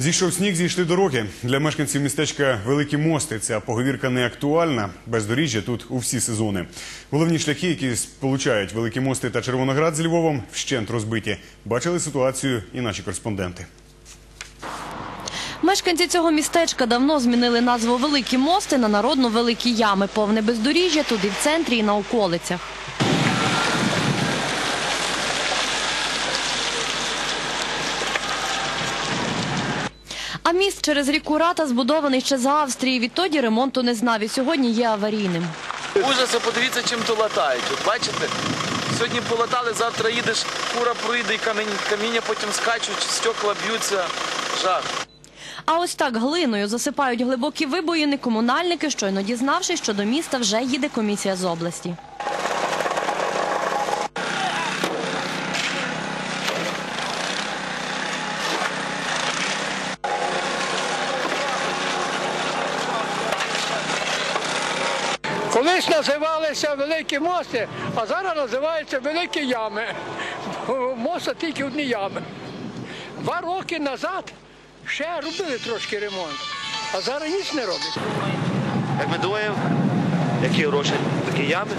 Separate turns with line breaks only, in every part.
Зійшов сніг, зійшли дороги. Для мешканців містечка Великі Мости ця поговірка не актуальна. Бездоріжжя тут у всі сезони. Головні шляхи, які сполучають Великі Мости та Червоноград з Львовом, вщент розбиті. Бачили ситуацію і наші кореспонденти.
Мешканці цього містечка давно змінили назву Великі мости на народну Великі ями. Повне бездоріжжя тут і в центрі, і на околицях. А міст через ріку Рата збудований ще за Австрії. Відтоді ремонту не знав і сьогодні є аварійним.
Ужаса, подивіться, чим то латають. От бачите? Сьогодні полатали, завтра їдеш, фура проїде і камінь, каміння потім скачуть, стекла б'ються. Жах.
А ось так глиною засипають глибокі вибоїни комунальники, щойно дізнавшись, що до міста вже їде комісія з області.
Колись називалися Великі мости, а зараз називаються Великі ями. Моста тільки одні ями. Два роки назад ще робили трошки ремонт, а зараз ніч не роблять.
Як видоїв, які гроші, такі ями.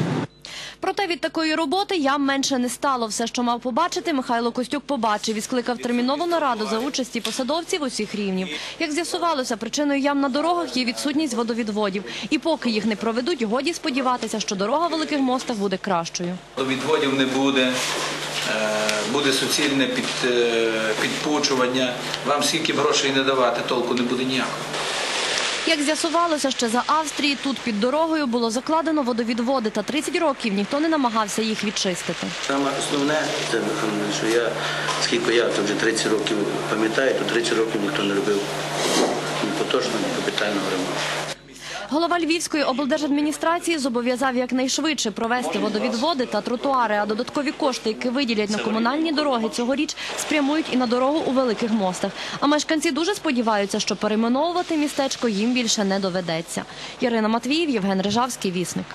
Проте від такої роботи ям менше не стало. Все, що мав побачити, Михайло Костюк побачив і скликав термінову нараду за участі посадовців усіх рівнів. Як з'ясувалося, причиною ям на дорогах є відсутність водовідводів. І поки їх не проведуть, годі сподіватися, що дорога в великих мостах буде кращою.
Відводів не буде, е, буде суцільне е, підпучування. Вам скільки грошей не давати, толку не буде ніякого.
Як з'ясувалося, ще за Австрії тут під дорогою було закладено водовідводи, та 30 років ніхто не намагався їх відчистити.
Саме основне, це що я, скільки я то вже 30 років пам'ятаю, то 30 років ніхто не робив ні поточного, ні капітального ремонту.
Голова Львівської облдержадміністрації зобов'язав якнайшвидше провести водовідводи та тротуари, а додаткові кошти, які виділять на комунальні дороги цьогоріч, спрямують і на дорогу у великих мостах. А мешканці дуже сподіваються, що перейменовувати містечко їм більше не доведеться. Ярина Матвіїв, Євген Рижавський, Вісник.